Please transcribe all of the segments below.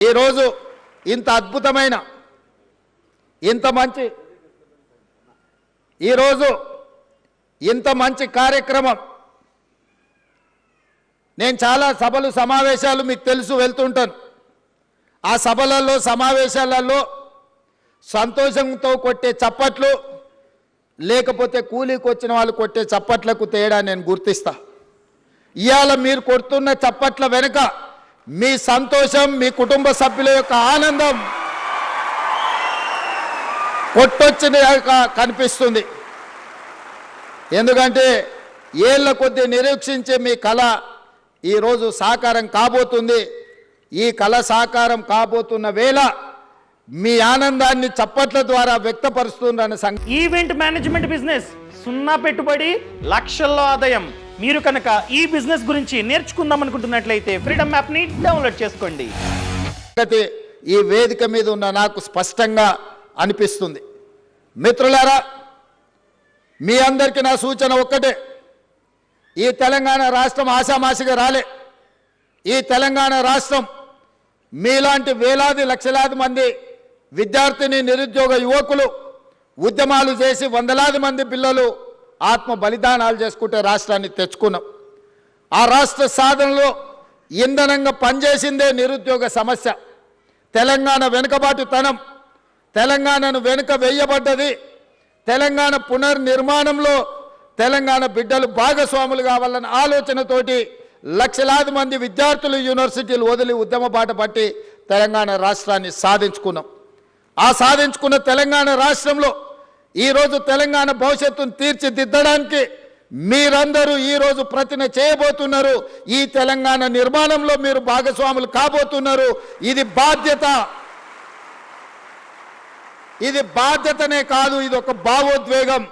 ఈరోజు ఇంత అద్భుతమైన ఇంత మంచి ఈరోజు ఇంత మంచి కార్యక్రమం. నేను చాలా సభలు సమావేశాలు మీకు తెలుసు వెళ్తుంటాను. ఆ సభలలో సమావేశాలలో సంతోషంతో కొట్టే చప్పట్లు లేకపోతే కూలీకి వచ్చిన వాళ్ళు కొట్టే చప్పట్లకు తేడా నేను గుర్తిస్తా. ఇవాళ మీరు కొడుతున్న చప్పట్ల వెనుక మీ సంతోషం మీ కుటుంబ సభ్యుల యొక్క ఆనందం కొట్టొచ్చిన కనిపిస్తుంది. ఎందుకంటే ఏళ్ళ కొద్దీ నిరీక్షించే మీ కళ ఈరోజు సాకారం కాబోతుంది. ఈ కళ సాకారం కాబోతున్న వేళ మీ ఆనందాన్ని చప్పట్ల ద్వారా వ్యక్తపరుస్తుందన్న సంగతి ఈవెంట్ మేనేజ్మెంట్ బిజినెస్ సున్నా పెట్టుబడి లక్షల్లో ఆదాయం. మీరు కనుక ఈ బిజినెస్ గురించి నేర్చుకుందాం అనుకుంటున్నట్లయితే ఫ్రీడమ్ యాప్ని డౌన్లోడ్ చేసుకోండి. ఈ వేదిక మీద ఉన్న నాకు స్పష్టంగా అనిపిస్తుంది. మిత్రులారా మీ అందరికీ నా సూచన ఒక్కటే. ఈ తెలంగాణ రాష్ట్రం ఆశామాషిగా రాలే. ఈ తెలంగాణ రాష్ట్రం మీలాంటి వేలాది లక్షలాది మంది విద్యార్థిని నిరుద్యోగ యువకులు ఉద్యమాలు చేసి వందలాది మంది పిల్లలు ఆత్మ బలిదానాలు చేసుకుంటే రాష్ట్రాన్ని తెచ్చుకున్నాం. ఆ రాష్ట్ర సాధనలో ఇంధనంగా పనిచేసిందే నిరుద్యోగ సమస్య. తెలంగాణ వెనుకబాటుతనం. తెలంగాణను వెనుక వేయబడ్డది. తెలంగాణ పునర్నిర్మాణంలో తెలంగాణ బిడ్డలు భాగస్వాములు కావాలన్న ఆలోచనతోటి లక్షలాది మంది విద్యార్థులు యూనివర్సిటీలు వదిలి ఉద్యమ బాట పట్టి తెలంగాణ రాష్ట్రాన్ని సాధించుకున్నాం. ఆ సాధించుకున్న తెలంగాణ రాష్ట్రంలో ఈరోజు తెలంగాణ భవిష్యత్తును తీర్చిదిద్దడానికి మీరందరూ ఈరోజు ప్రతిన చేయబోతున్నారు. ఈ తెలంగాణ నిర్మాణంలో మీరు భాగస్వాములు కాబోతున్నారు. ఇది బాధ్యత. ఇది బాధ్యతనే కాదు ఇది ఒక భావోద్వేగం.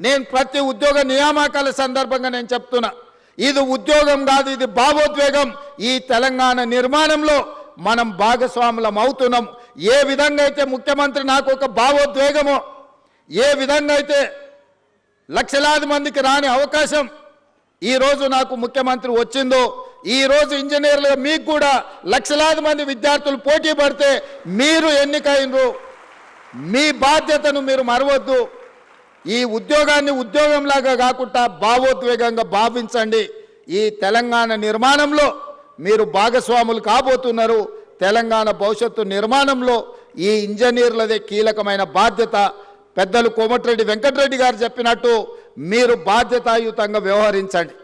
నేను ప్రతి ఉద్యోగ నియామకాల సందర్భంగా నేను చెప్తున్నా. ఇది ఉద్యోగం కాదు ఇది భావోద్వేగం. ఈ తెలంగాణ నిర్మాణంలో మనం భాగస్వాములం అవుతున్నాం. ఏ విధంగా అయితే ముఖ్యమంత్రి నాకు ఒక భావోద్వేగమో ఏ విధంగా అయితే లక్షలాది మందికి రాని అవకాశం ఈరోజు నాకు ముఖ్యమంత్రి వచ్చిందో ఈ రోజు ఇంజనీర్లుగా మీకు కూడా లక్షలాది మంది విద్యార్థులు పోటీ పడితే మీరు ఎన్నికైనరు. మీ బాధ్యతను మీరు మరవద్దు. ఈ ఉద్యోగాన్ని ఉద్యోగంలాగా కాకుండా భావోద్వేగంగా భావించండి. ఈ తెలంగాణ నిర్మాణంలో మీరు భాగస్వాములు కాబోతున్నారు. తెలంగాణ భవిష్యత్తు నిర్మాణంలో ఈ ఇంజనీర్లదే కీలకమైన బాధ్యత. పెద్దలు కోమటిరెడ్డి వెంకటరెడ్డి గారు చెప్పినట్టు మీరు బాధ్యతాయుతంగా వ్యవహరించండి.